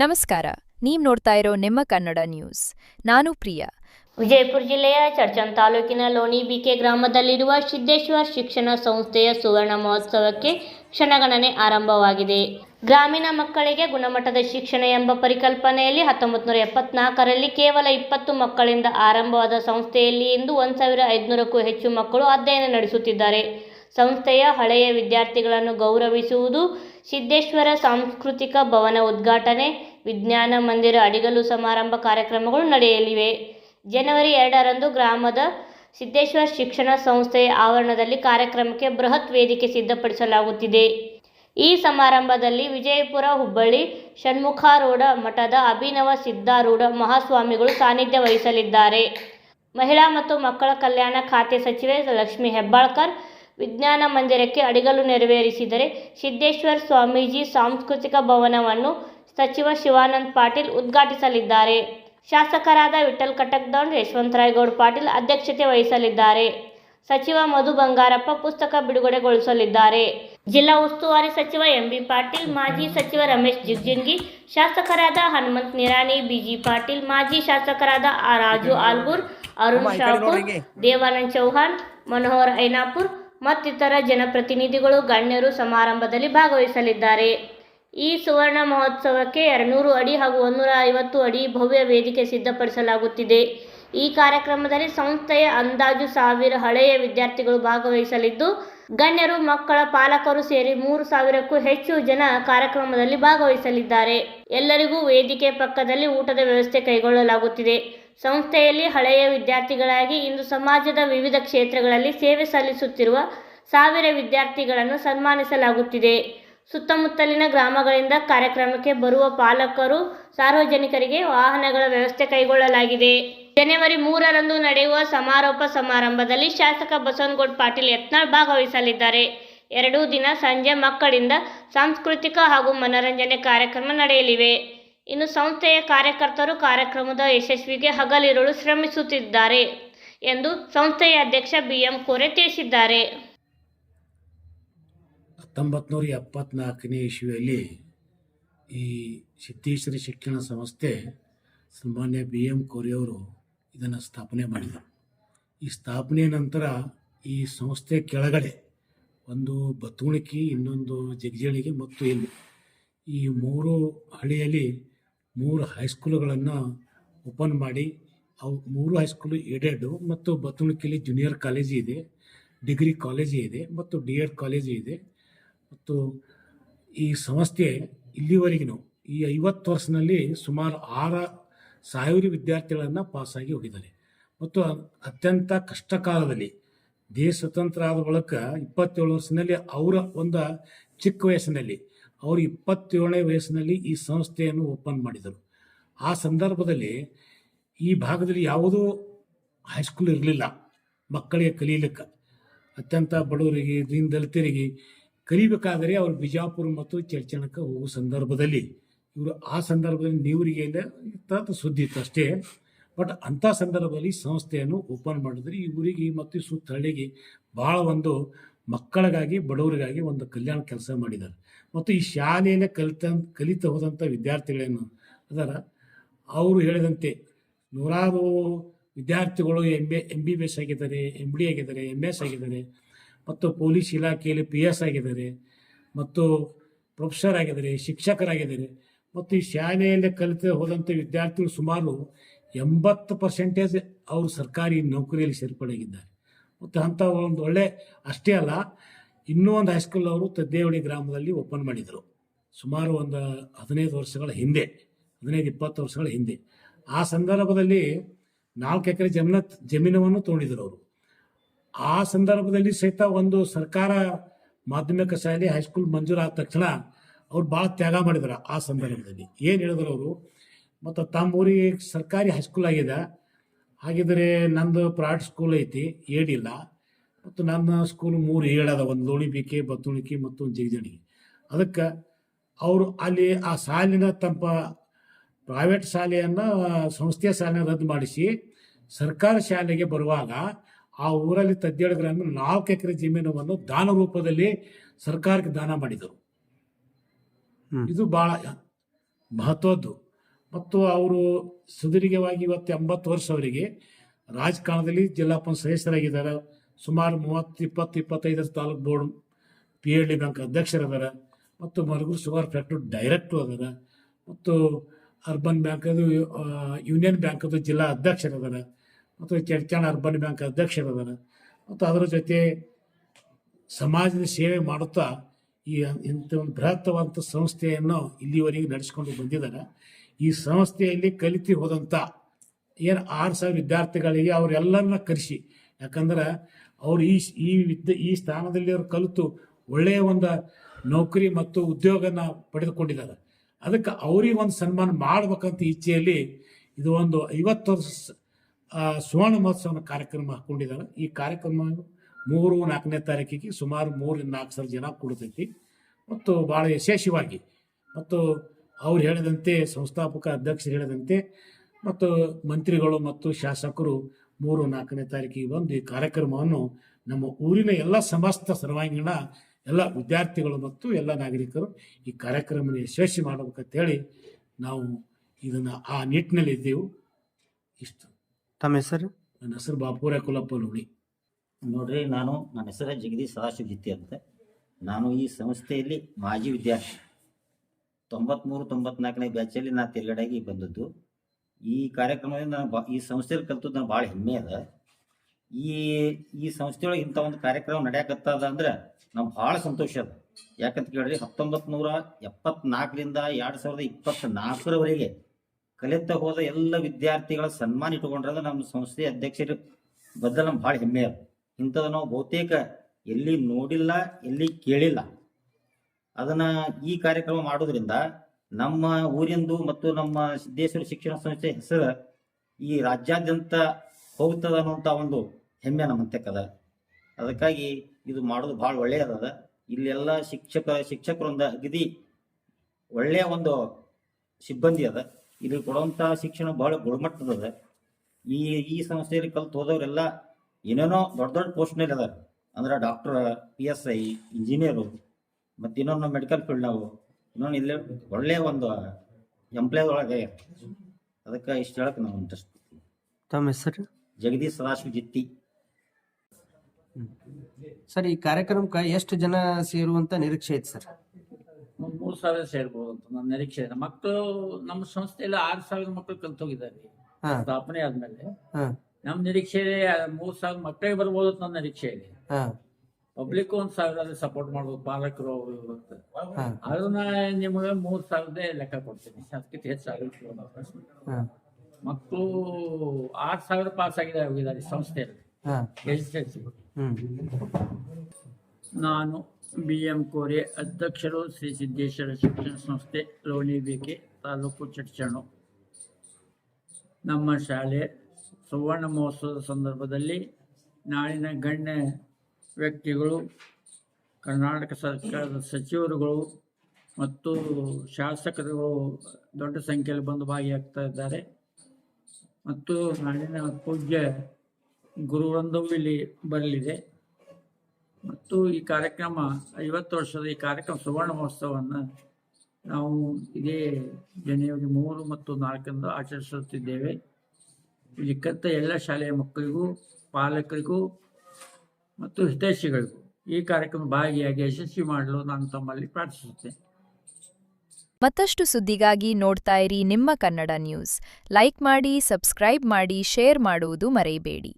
ನಮಸ್ಕಾರ, ನೀವು ನೋಡ್ತಾ ಇರೋ ನಿಮ್ಮ ಕನ್ನಡ ನ್ಯೂಸ್. ನಾನು ಪ್ರಿಯಾ. ವಿಜಯಪುರ ಜಿಲ್ಲೆಯ ಚರ್ಚನ್ ತಾಲೂಕಿನ ಲೋಣಿ ಬಿಕೆ ಗ್ರಾಮದಲ್ಲಿರುವ ಸಿದ್ದೇಶ್ವರ್ ಶಿಕ್ಷಣ ಸಂಸ್ಥೆಯ ಸುವರ್ಣ ಮಹೋತ್ಸವಕ್ಕೆ ಕ್ಷಣಗಣನೆ ಆರಂಭವಾಗಿದೆ. ಗ್ರಾಮೀಣ ಮಕ್ಕಳಿಗೆ ಗುಣಮಟ್ಟದ ಶಿಕ್ಷಣ ಎಂಬ ಪರಿಕಲ್ಪನೆಯಲ್ಲಿ ಹತ್ತೊಂಬತ್ತು ನೂರ ಎಪ್ಪತ್ನಾಲ್ಕರಲ್ಲಿ ಕೇವಲ ಇಪ್ಪತ್ತು ಮಕ್ಕಳಿಂದ ಆರಂಭವಾದ ಸಂಸ್ಥೆಯಲ್ಲಿ ಇಂದು ಒಂದು ಸಾವಿರ ಐದುನೂರಕ್ಕೂ ಹೆಚ್ಚು ಮಕ್ಕಳು ಅಧ್ಯಯನ ನಡೆಸುತ್ತಿದ್ದಾರೆ. ಸಂಸ್ಥೆಯ ಹಳೆಯ ವಿದ್ಯಾರ್ಥಿಗಳನ್ನು ಗೌರವಿಸುವುದು ಸಿದ್ದೇಶ್ವರ ಸಾಂಸ್ಕೃತಿಕ ಭವನ ಉದ್ಘಾಟನೆ ವಿಜ್ಞಾನ ಮಂದಿರ ಅಡಿಗಲು ಸಮಾರಂಭ ಕಾರ್ಯಕ್ರಮಗಳು ನಡೆಯಲಿವೆ. ಜನವರಿ ಎರಡರಂದು ಗ್ರಾಮದ ಸಿದ್ದೇಶ್ವರ ಶಿಕ್ಷಣ ಸಂಸ್ಥೆಯ ಆವರಣದಲ್ಲಿ ಕಾರ್ಯಕ್ರಮಕ್ಕೆ ಬೃಹತ್ ವೇದಿಕೆ ಸಿದ್ಧಪಡಿಸಲಾಗುತ್ತಿದೆ. ಈ ಸಮಾರಂಭದಲ್ಲಿ ವಿಜಯಪುರ ಹುಬ್ಬಳ್ಳಿ, ಷಣ್ಮುಖಾರೂಢ ಮಠದ ಅಭಿನವ ಸಿದ್ಧಾರೂಢ ಮಹಾಸ್ವಾಮಿಗಳು ಸಾನ್ನಿಧ್ಯ ವಹಿಸಲಿದ್ದಾರೆ. ಮಹಿಳಾ ಮತ್ತು ಮಕ್ಕಳ ಕಲ್ಯಾಣ ಖಾತೆ ಸಚಿವೆ ಲಕ್ಷ್ಮಿ ಹೆಬ್ಬಾಳ್ಕರ್ ವಿಜ್ಞಾನ ಮಂದಿರಕ್ಕೆ ಅಡಿಗಲು ನೆರವೇರಿಸಿದರೆ ಸಿದ್ದೇಶ್ವರ ಸ್ವಾಮೀಜಿ ಸಾಂಸ್ಕೃತಿಕ ಭವನವನ್ನು ಸಚಿವ ಶಿವಾನಂದ ಪಾಟೀಲ್ ಉದ್ಘಾಟಿಸಲಿದ್ದಾರೆ. ಶಾಸಕರಾದ ವಿಠಲ್ ಕಟಕ್ದೌಂಡ್ ಯಶವಂತರಾಯಗೌಡ ಪಾಟೀಲ್ ಅಧ್ಯಕ್ಷತೆ ವಹಿಸಲಿದ್ದಾರೆ. ಸಚಿವ ಮಧು ಬಂಗಾರಪ್ಪ ಪುಸ್ತಕ ಬಿಡುಗಡೆಗೊಳಿಸಲಿದ್ದಾರೆ. ಜಿಲ್ಲಾ ಉಸ್ತುವಾರಿ ಸಚಿವ ಎಂಬಿ ಪಾಟೀಲ್ ಮಾಜಿ ಸಚಿವ ರಮೇಶ್ ಜಿಗ್ಜಿನ್ಗಿ ಶಾಸಕರಾದ ಹನುಮಂತ್ ನಿರಾಣಿ ಬಿಜಿ ಪಾಟೀಲ್ ಮಾಜಿ ಶಾಸಕರಾದ ಆ ರಾಜು ಆಲ್ಗೂರ್ ಅರುಣ್ ಶಾಪುರ್ ದೇವಾನಂದ್ ಚೌಹಾಣ್ ಮನೋಹರ್ ಐನಾಪುರ್ ಮತ್ತಿತರ ಜನಪ್ರತಿನಿಧಿಗಳು ಗಣ್ಯರು ಸಮಾರಂಭದಲ್ಲಿ ಭಾಗವಹಿಸಲಿದ್ದಾರೆ. ಈ ಸುವರ್ಣ ಮಹೋತ್ಸವಕ್ಕೆ ಎರಡುನೂರು ಅಡಿ ಹಾಗೂ ಒಂದೂರ ಐವತ್ತು ಅಡಿ ಭವ್ಯ ವೇದಿಕೆ ಸಿದ್ಧಪಡಿಸಲಾಗುತ್ತಿದೆ. ಈ ಕಾರ್ಯಕ್ರಮದಲ್ಲಿ ಸಂಸ್ಥೆಯ ಅಂದಾಜು ಸಾವಿರ ಹಳೆಯ ವಿದ್ಯಾರ್ಥಿಗಳು ಭಾಗವಹಿಸಲಿದ್ದು, ಗಣ್ಯರು, ಮಕ್ಕಳ ಪಾಲಕರು ಸೇರಿ ಮೂರು ಸಾವಿರಕ್ಕೂ ಹೆಚ್ಚು ಜನ ಕಾರ್ಯಕ್ರಮದಲ್ಲಿ ಭಾಗವಹಿಸಲಿದ್ದಾರೆ. ಎಲ್ಲರಿಗೂ ವೇದಿಕೆ ಪಕ್ಕದಲ್ಲಿ ಊಟದ ವ್ಯವಸ್ಥೆ ಕೈಗೊಳ್ಳಲಾಗುತ್ತಿದೆ. ಸಂಸ್ಥೆಯಲ್ಲಿ ಹಳೆಯ ವಿದ್ಯಾರ್ಥಿಗಳಾಗಿ ಇಂದು ಸಮಾಜದ ವಿವಿಧ ಕ್ಷೇತ್ರಗಳಲ್ಲಿ ಸೇವೆ ಸಲ್ಲಿಸುತ್ತಿರುವ ಸಾವಿರ ವಿದ್ಯಾರ್ಥಿಗಳನ್ನು ಸನ್ಮಾನಿಸಲಾಗುತ್ತಿದೆ. ಸುತ್ತಮುತ್ತಲಿನ ಗ್ರಾಮಗಳಿಂದ ಕಾರ್ಯಕ್ರಮಕ್ಕೆ ಬರುವ ಪಾಲಕರು, ಸಾರ್ವಜನಿಕರಿಗೆ ವಾಹನಗಳ ವ್ಯವಸ್ಥೆ ಕೈಗೊಳ್ಳಲಾಗಿದೆ. ಜನವರಿ ಮೂರರಂದು ನಡೆಯುವ ಸಮಾರೋಪ ಸಮಾರಂಭದಲ್ಲಿ ಶಾಸಕ ಬಸವನಗೌಡ ಪಾಟೀಲ್ ಯತ್ನಾಳ್ ಭಾಗವಹಿಸಲಿದ್ದಾರೆ. ಎರಡೂ ದಿನ ಸಂಜೆ ಮಕ್ಕಳಿಂದ ಸಾಂಸ್ಕೃತಿಕ ಹಾಗೂ ಮನರಂಜನೆ ಕಾರ್ಯಕ್ರಮ ನಡೆಯಲಿವೆ. ಇನ್ನು ಸಂಸ್ಥೆಯ ಕಾರ್ಯಕರ್ತರು ಕಾರ್ಯಕ್ರಮದ ಯಶಸ್ವಿಗೆ ಹಗಲಿರುಳು ಶ್ರಮಿಸುತ್ತಿದ್ದಾರೆ ಎಂದು ಸಂಸ್ಥೆಯ ಅಧ್ಯಕ್ಷ ಬಿಎಂ ಕೋರೆ ತಿಳಿಸಿದ್ದಾರೆ. ಹತ್ತೊಂಬತ್ತು ನೂರ ಎಪ್ಪತ್ನಾಲ್ಕನೇ ಈ ಸಿದ್ದೇಶ್ವರಿ ಶಿಕ್ಷಣ ಸಂಸ್ಥೆ ಸನ್ಮಾನ್ಯ ಬಿ ಎಂ ಕೋರಿಯವರು ಇದನ್ನು ಸ್ಥಾಪನೆ ಮಾಡಿದರು. ಈ ಸ್ಥಾಪನೆಯ ನಂತರ ಈ ಸಂಸ್ಥೆ ಕೆಳಗಡೆ ಒಂದು ಬತ್ತುಣಿಕೆ, ಇನ್ನೊಂದು ಜಗ್ಜಳಿಗೆ ಮತ್ತು ಇಲ್ಲಿ. ಈ ಮೂರು ಹಳ್ಳಿಯಲ್ಲಿ ಮೂರು ಹೈಸ್ಕೂಲುಗಳನ್ನು ಓಪನ್ ಮಾಡಿ, ಅವು ಮೂರು ಹೈಸ್ಕೂಲು ಏಡೆಡು ಮತ್ತು ಬತ್ತುಣಿಕೆಯಲ್ಲಿ ಜೂನಿಯರ್ ಕಾಲೇಜು ಇದೆ ಡಿಗ್ರಿ ಕಾಲೇಜು ಇದೆ ಮತ್ತು ಡಿ ಎಡ್ ಕಾಲೇಜು ಇದೆ. ಮತ್ತು ಈ ಸಂಸ್ಥೆ ಇಲ್ಲಿವರೆಗಿನೂ ಈ ಐವತ್ತು ವರ್ಷದಲ್ಲಿ ಸುಮಾರು ಆರು ಸಾವಿರ ವಿದ್ಯಾರ್ಥಿಗಳನ್ನು ಪಾಸಾಗಿ ಹೋಗಿದ್ದಾರೆ. ಮತ್ತು ಅತ್ಯಂತ ಕಷ್ಟ ಕಾಲದಲ್ಲಿ ದೇಶ ಸ್ವತಂತ್ರ ಆದ ಬಳಿಕ ಇಪ್ಪತ್ತೇಳು ವರ್ಷದಲ್ಲಿ ಅವರ ಒಂದು ಚಿಕ್ಕ ವಯಸ್ಸಿನಲ್ಲಿ ಅವರು ಇಪ್ಪತ್ತೇಳನೇ ವಯಸ್ಸಿನಲ್ಲಿ ಈ ಸಂಸ್ಥೆಯನ್ನು ಓಪನ್ ಮಾಡಿದರು. ಆ ಸಂದರ್ಭದಲ್ಲಿ ಈ ಭಾಗದಲ್ಲಿ ಯಾವುದೂ ಹೈಸ್ಕೂಲ್ ಇರಲಿಲ್ಲ. ಮಕ್ಕಳಿಗೆ ಕಲೀಲಿಕ್ಕೆ ಅತ್ಯಂತ ಬಡವರಿಗೆ, ದೀನ ದಲಿತರಿಗೆ ಕಲಿಬೇಕಾದರೆ ಅವರು ಬಿಜಾಪುರ ಮತ್ತು ಚರ್ಚಣಕ್ಕೆ ಹೋಗುವ ಸಂದರ್ಭದಲ್ಲಿ, ಇವರು ಆ ಸಂದರ್ಭದಲ್ಲಿ ನೀವರಿಗೆ ಇತ್ತ ಸುದ್ದಿ ಇತ್ತು ಅಷ್ಟೇ. ಬಟ್ ಅಂಥ ಸಂದರ್ಭದಲ್ಲಿ ಸಂಸ್ಥೆಯನ್ನು ಓಪನ್ ಮಾಡಿದ್ರೆ ಇವರಿಗೆ ಮತ್ತು ಸುತ್ತ ಹಳ್ಳಿಗೆ ಭಾಳ ಒಂದು ಮಕ್ಕಳಿಗಾಗಿ, ಬಡವರಿಗಾಗಿ ಒಂದು ಕಲ್ಯಾಣ ಕೆಲಸ ಮಾಡಿದ್ದಾರೆ ಮತ್ತು ಈ ಶಾಲೆಯಲ್ಲೇ ಕಲಿತ ಕಲಿತ ಹೋದಂಥ ವಿದ್ಯಾರ್ಥಿಗಳೇನು ಅದರ? ಅವರು ಹೇಳಿದಂತೆ ನೂರಾರು ವಿದ್ಯಾರ್ಥಿಗಳು M B M B B S ಆಗಿದ್ದಾರೆ ಎಂ ಡಿ ಆಗಿದ್ದಾರೆ ಎಂ ಎಸ್ ಆಗಿದ್ದಾರೆ. ಮತ್ತು ಪೊಲೀಸ್ ಇಲಾಖೆಯಲ್ಲಿ ಪಿ ಎಸ್ ಆಗಿದ್ದಾರೆ, ಮತ್ತು ಪ್ರೊಫೆಸರ್ ಆಗಿದ್ದಾರೆ, ಶಿಕ್ಷಕರಾಗಿದ್ದಾರೆ, ಮತ್ತು ಈ ಶಾಲೆಯಲ್ಲಿ ಕಲಿತು ಹೋದಂಥ ವಿದ್ಯಾರ್ಥಿಗಳು ಸುಮಾರು ಎಂಬತ್ತು ಪರ್ಸೆಂಟೇಜ್ ಅವರು ಸರ್ಕಾರಿ ನೌಕರಿಯಲ್ಲಿ ಸೇರ್ಪಡೆಯಾಗಿದ್ದಾರೆ. ಮತ್ತು ಅಂಥ ಒಂದು ಒಳ್ಳೆ, ಅಷ್ಟೇ ಅಲ್ಲ, ಇನ್ನೂ ಒಂದು ಹೈಸ್ಕೂಲ್ ಅವರು ತದ್ದೇವಳಿ ಗ್ರಾಮದಲ್ಲಿ ಓಪನ್ ಮಾಡಿದರು. ಸುಮಾರು ಒಂದು ಹದಿನೈದು ವರ್ಷಗಳ ಹಿಂದೆ, ಹದಿನೈದು, ಇಪ್ಪತ್ತು ವರ್ಷಗಳ ಹಿಂದೆ. ಆ ಸಂದರ್ಭದಲ್ಲಿ ನಾಲ್ಕು ಎಕರೆ ಜಮೀನ ಜಮೀನವನ್ನು ತೊಗೊಂಡಿದ್ರು ಅವರು. ಆ ಸಂದರ್ಭದಲ್ಲಿ ಸಹಿತ ಒಂದು ಸರ್ಕಾರ ಮಾಧ್ಯಮಿಕ ಶಾಲೆ ಹೈಸ್ಕೂಲ್ ಮಂಜೂರಾದ ತಕ್ಷಣ ಅವ್ರು ಭಾಳ ತ್ಯಾಗ ಮಾಡಿದ್ರು ಆ ಸಂದರ್ಭದಲ್ಲಿ. ಏನು ಹೇಳಿದ್ರು ಅವರು? ಮತ್ತು ತಮ್ಮ ಊರಿಗೆ ಸರ್ಕಾರಿ ಹೈಸ್ಕೂಲ್ ಆಗಿದೆ. ಹಾಗಿದ್ರೆ ನಂದು ಪ್ರೈವೇಟ್ ಸ್ಕೂಲ್ ಐತಿ ಏಡಿಲ್ಲ ಮತ್ತು ನನ್ನ ಸ್ಕೂಲ್ ಮೂರು ಏಳದ ಒಂದು ಲೋಣಿಬಿಕೆ ಬತ್ತುಣಿಕೆ ಮತ್ತು ಜಗಜಣಿಗೆ ಅದಕ್ಕೆ ಅವರು ಅಲ್ಲಿ ಆ ಸಾಲಿನ ತಂಪ ಪ್ರೈವೇಟ್ ಶಾಲೆಯನ್ನು ಸಂಸ್ಥೆಯ ಶಾಲೆನ ರದ್ದು ಮಾಡಿಸಿ ಸರ್ಕಾರ ಶಾಲೆಗೆ ಬರುವಾಗ ಆ ಊರಲ್ಲಿ ತದ್ದೇಳು ಗ್ರಾಮ ನಾಲ್ಕು ಎಕರೆ ಜಮೀನವನ್ನು ದಾನ ರೂಪದಲ್ಲಿ ಸರ್ಕಾರಕ್ಕೆ ದಾನ ಮಾಡಿದರು. ಇದು ಬಹಳ ಮಹತ್ವದ್ದು. ಮತ್ತು ಅವರು ಸುದೀರ್ಘವಾಗಿ ಇವತ್ತು ಎಂಬತ್ತು ವರ್ಷ ಅವರಿಗೆ ರಾಜಕಾರಣದಲ್ಲಿ ಜಿಲ್ಲಾ ಪಂಚಾಯತ್ ಸದಸ್ಯರಾಗಿದ್ದಾರೆ. ಸುಮಾರು ಮೂವತ್ತು ಇಪ್ಪತ್ತು ಇಪ್ಪತ್ತೈದರ taluk board P L D bank ಅಧ್ಯಕ್ಷರದಾರ ಮತ್ತು ಮಲಗೂರು ಶುಗರ್ ಫ್ಯಾಕ್ಟ್ರಿ ಡೈರೆಕ್ಟ್ರು ಅದಾರ ಮತ್ತು ಅರ್ಬನ್ ಬ್ಯಾಂಕದು ಯೂನಿಯನ್ ಬ್ಯಾಂಕದು ಜಿಲ್ಲಾ ಅಧ್ಯಕ್ಷರದಾರ ಮತ್ತು ಚರ್ಚಾಣ ಅರ್ಬನ್ ಬ್ಯಾಂಕ್ ಅಧ್ಯಕ್ಷರದಾರ ಮತ್ತು ಅದರ ಜೊತೆ ಸಮಾಜದ ಸೇವೆ ಮಾಡುತ್ತಾ ಈ ಇಂಥ ಒಂದು ಬೃಹತ್ತವಾದಂಥ ಸಂಸ್ಥೆಯನ್ನು ಇಲ್ಲಿವರೆಗೆ ನಡೆಸಿಕೊಂಡು ಬಂದಿದ್ದಾರೆ. ಈ ಸಂಸ್ಥೆಯಲ್ಲಿ ಕಲಿತು ಹೋದಂಥ ಏನು ಆರು ಸಾವಿರ ವಿದ್ಯಾರ್ಥಿಗಳಿಗೆ ಅವರೆಲ್ಲರನ್ನ ಕರೆಸಿ. ಯಾಕಂದ್ರೆ ಅವರು ಈ ಈ ವಿದ್ಯೆ ಈ ಸ್ಥಾನದಲ್ಲಿ ಅವರು ಕಲಿತು ಒಳ್ಳೆಯ ಒಂದು ನೌಕರಿ ಮತ್ತು ಉದ್ಯೋಗನ ಪಡೆದುಕೊಂಡಿದ್ದಾರೆ. ಅದಕ್ಕೆ ಅವ್ರಿಗೆ ಒಂದು ಸನ್ಮಾನ ಮಾಡ್ಬೇಕಂತ ಇಚ್ಛೆಯಲ್ಲಿ ಇದು ಒಂದು ಐವತ್ತು ವರ್ಷ ಸುವರ್ಣ ಮಹೋತ್ಸವ ಕಾರ್ಯಕ್ರಮ ಹಾಕೊಂಡಿದ್ದಾರೆ. ಈ ಕಾರ್ಯಕ್ರಮ ಮೂರು, ನಾಲ್ಕನೇ ತಾರೀಕಿಗೆ ಸುಮಾರು ಮೂರಿಂದ ನಾಲ್ಕು ಸಾವಿರ ಜನ ಕೊಡ್ತೈತಿ. ಮತ್ತು ಭಾಳ ಯಶಸ್ವಿಯಾಗಿ ಮತ್ತು ಅವ್ರು ಹೇಳಿದಂತೆ, ಸಂಸ್ಥಾಪಕ ಅಧ್ಯಕ್ಷರು ಹೇಳಿದಂತೆ ಮತ್ತು ಮಂತ್ರಿಗಳು ಮತ್ತು ಶಾಸಕರು ಮೂರು, ನಾಲ್ಕನೇ ತಾರೀಕಿಗೆ ಬಂದು ಈ ಕಾರ್ಯಕ್ರಮವನ್ನು ನಮ್ಮ ಊರಿನ ಎಲ್ಲ ಸಮಸ್ತ ಸರ್ವಾಂಗೀಣ ಎಲ್ಲ ವಿದ್ಯಾರ್ಥಿಗಳು ಮತ್ತು ಎಲ್ಲ ನಾಗರಿಕರು ಈ ಕಾರ್ಯಕ್ರಮನ ಯಶಸ್ವಿ ಮಾಡಬೇಕಂತೇಳಿ ನಾವು ಇದನ್ನು ಆ ನಿಟ್ಟಿನಲ್ಲಿ ಇದ್ದೆವು. ಇಷ್ಟು. ತಮ್ಮ ಹೆಸರು? ನನ್ನ ಹೆಸರು ಬಾಪೂರ ಕುಲಪ್ಪ ಲೋಣಿ ನೋಡ್ರಿ ನಾನು ನನ್ನ ಹೆಸರು ಜಗದೀಶ್ ಸದಾಶಿವ ಜಿತ್ತಿ ಅಂತ. ನಾನು ಈ ಸಂಸ್ಥೆಯಲ್ಲಿ ಮಾಜಿ ವಿದ್ಯಾರ್ಥಿ. ತೊಂಬತ್ಮೂರು ತೊಂಬತ್ನಾಲ್ಕನೇ ಬ್ಯಾಚಲ್ಲಿ ನಾನು ತಿರುಗಡೆಯಾಗಿ ಬಂದದ್ದು. ಈ ಕಾರ್ಯಕ್ರಮದಿಂದ ನಾನು ಬಾ ಈ ಸಂಸ್ಥೆಯಲ್ಲಿ ಕಲ್ತದ್ದು ನಾನು ಭಾಳ ಹೆಮ್ಮೆ ಅದ. ಈ ಈ ಸಂಸ್ಥೆಯೊಳಗೆ ಇಂಥ ಒಂದು ಕಾರ್ಯಕ್ರಮ ನಡೆಯಕತ್ತದ ಅಂದ್ರೆ ನಮ್ಗೆ ಭಾಳ ಸಂತೋಷ ಅದ. ಯಾಕಂತ ಕೇಳಿದ್ರೆ ಹತ್ತೊಂಬತ್ತು ನೂರ ಎಪ್ಪತ್ನಾಲ್ಕರಿಂದ ಎರಡು ಸಾವಿರದ ಇಪ್ಪತ್ನಾಲ್ಕರವರೆಗೆ ಕಲಿತ ಹೋದ ಎಲ್ಲ ವಿದ್ಯಾರ್ಥಿಗಳ ಸನ್ಮಾನ ಇಟ್ಟುಕೊಂಡ್ರೆ ನಮ್ಮ ಸಂಸ್ಥೆ ಅಧ್ಯಕ್ಷರು ಬದಲು ನಮ್ಗೆ ಭಾಳ ಹೆಮ್ಮೆ ಅದು. ಇಂಥದ್ದು ನಾವು ಬಹುತೇಕ ಎಲ್ಲಿ ನೋಡಿಲ್ಲ, ಎಲ್ಲಿ ಕೇಳಿಲ್ಲ. ಅದನ್ನ ಈ ಕಾರ್ಯಕ್ರಮ ಮಾಡೋದ್ರಿಂದ ನಮ್ಮ ಊರಿಂದು ಮತ್ತು ನಮ್ಮ ಸಿದ್ದೇಶ್ವರ ಶಿಕ್ಷಣ ಸಂಸ್ಥೆ ಹೆಸರು ಈ ರಾಜ್ಯಾದ್ಯಂತ ಹೋಗ್ತದ ಅನ್ನುವಂಥ ಒಂದು ಹೆಮ್ಮೆ ನಮ್ಮಂತಕ್ಕದ ಅದಕ್ಕಾಗಿ ಇದು ಮಾಡೋದು ಭಾಳ ಒಳ್ಳೆಯದದ ಇಲ್ಲೆಲ್ಲ ಶಿಕ್ಷಕ, ಶಿಕ್ಷಕರೊಂದ ಅಗದಿ ಒಳ್ಳೆಯ ಒಂದು ಸಿಬ್ಬಂದಿ ಅದ. ಇಲ್ಲಿ ಕೊಡುವಂಥ ಶಿಕ್ಷಣ ಬಹಳ ಗುಣಮಟ್ಟದ ಈ ಈ ಸಂಸ್ಥೆಯಲ್ಲಿ ಕಲ್ತು ಹೋದವರೆಲ್ಲ ಏನೇನೋ ದೊಡ್ಡ ದೊಡ್ಡ ಪೋಸ್ಟ್ನಲ್ಲಿ ಅದಾರ. ಅಂದ್ರೆ doctor P S I engineer ಮತ್ತು ಇನ್ನೊಂದು ಮೆಡಿಕಲ್ ಫೀಲ್ಡ್ ನಾವು ಇನ್ನೊಂದು ಇಲ್ಲೇ ಒಳ್ಳೆಯ ಒಂದು ಎಂಪ್ಲಾಯ್ ಒಳಗೆ ಅದಕ್ಕೆ ಇಷ್ಟು ಹೇಳಕ್ಕೆ ನಾವು ಇಂಟ್ರೆಸ್ಟ್ ತಮ್ಮ ಹೆಸರು? ಜಗದೀಶ್ ಸದಾಶಿವ ಜಿತ್ತಿ ಸರ್ ಈ ಕಾರ್ಯಕ್ರಮಕ್ಕೆ ಎಷ್ಟು ಜನ ಸೇರುವಂತ ನಿರೀಕ್ಷೆ ಐತೆ ಸರ್? ಮೂರ್ ಸಾವಿರ ಸೇರ್ಬೋದು ಅಂತ ನನ್ನ ನಿರೀಕ್ಷೆ ಇದೆ. ಮಕ್ಕಳು ನಮ್ಮ ಸಂಸ್ಥೆಯಲ್ಲಿ ಆರು ಸಾವಿರ ಮಕ್ಕಳು ಕಲ್ತೋಗಿದ್ದಾರೆ. ಹೋಗಿದ್ದಾರೆ ಸ್ಥಾಪನೆ ಆದ್ಮೇಲೆ. ನಮ್ ನಮ್ಮ ನಿರೀಕ್ಷೆ ಇದೆ ಮೂರ್ ಸಾವಿರ ಮಕ್ಕಳಿಗೆ ಬರ್ಬೋದು ಅಂತ ನನ್ನ ನಿರೀಕ್ಷೆ ಇದೆ ಹಾ. ಪಬ್ಲಿಕ್ ಒಂದ್ ಸಾವಿರ ಸಪೋರ್ಟ್ ಮಾಡ್ಬೋದು ಪಾಲಕರು ಅವರು ಇವ್ರು ಅಂತ. ಹಾ. ಅದನ್ನ ನಿಮಗೆ ಮೂರ್ ಸಾವಿರದ ಲೆಕ್ಕ ಕೊಡ್ತೀನಿ. ಅದಕ್ಕಿಂತ ಹೆಚ್ಚು ಆಗುತ್ತೆ ಹಾ. ಮಕ್ಕಳು ಆರ್ ಸಾವಿರ ಪಾಸ್ ಆಗಿದೆ ಹೋಗಿದ್ದಾರೆ ಈ ಸಂಸ್ಥೆಯಲ್ಲಿ. ಹಾ. ಎಸ್ ಎಲ್ ಸಿ ಹ್ಮ್. ನಾನು ಬಿ ಎಂ ಕೋರೆ ಅಧ್ಯಕ್ಷರು ಶ್ರೀ ಸಿದ್ದೇಶ್ವರ ಶಿಕ್ಷಣ ಸಂಸ್ಥೆ ಲೋಣಿಬೇಕೆ ತಾಲೂಕು ಚಟ್ಚಣು. ನಮ್ಮ ಶಾಲೆ ಸುವರ್ಣ ಮಹೋತ್ಸವದ ಸಂದರ್ಭದಲ್ಲಿ ನಾಳಿನ ಗಣ್ಯ ವ್ಯಕ್ತಿಗಳು, ಕರ್ನಾಟಕ ಸರ್ಕಾರದ ಸಚಿವರುಗಳು ಮತ್ತು ಶಾಸಕರುಗಳು ದೊಡ್ಡ ಸಂಖ್ಯೆಯಲ್ಲಿ ಬಂದು ಭಾಗಿಯಾಗ್ತಾ ಇದ್ದಾರೆ. ಮತ್ತು ನಾಳಿನ ಪೂಜ್ಯ ಗುರುವೃಂದವು ಇಲ್ಲಿ ಬರಲಿದೆ. ಮತ್ತು ಈ ಕಾರ್ಯಕ್ರಮ, ಐವತ್ತು ವರ್ಷದ ಈ ಕಾರ್ಯಕ್ರಮ ಸುವರ್ಣ ಮಹೋತ್ಸವವನ್ನು ನಾವು ಇದೇ ಜನವರಿ ಮೂರು ಮತ್ತು ನಾಲ್ಕರಂದು ಆಚರಿಸುತ್ತಿದ್ದೇವೆ. ಇಲ್ಲಿ ಎಲ್ಲ ಶಾಲೆಯ ಮಕ್ಕಳಿಗೂ, ಪಾಲಕರಿಗೂ ಮತ್ತು ಹಿತೈಷಿಗಳಿಗೂ ಈ ಕಾರ್ಯಕ್ರಮ ಭಾಗಿಯಾಗಿ ಯಶಸ್ವಿ ಮಾಡಲು ನಾನು ತಮ್ಮಲ್ಲಿ ಪ್ರಾರ್ಥಿಸುತ್ತೇನೆ. ಮತ್ತಷ್ಟು ಸುದ್ದಿಗಾಗಿ ನೋಡ್ತಾ ಇರಿ ನಿಮ್ಮ ಕನ್ನಡ ನ್ಯೂಸ್. ಲೈಕ್ ಮಾಡಿ, ಸಬ್ಸ್ಕ್ರೈಬ್ ಮಾಡಿ, ಶೇರ್ ಮಾಡುವುದು ಮರೆಯಬೇಡಿ.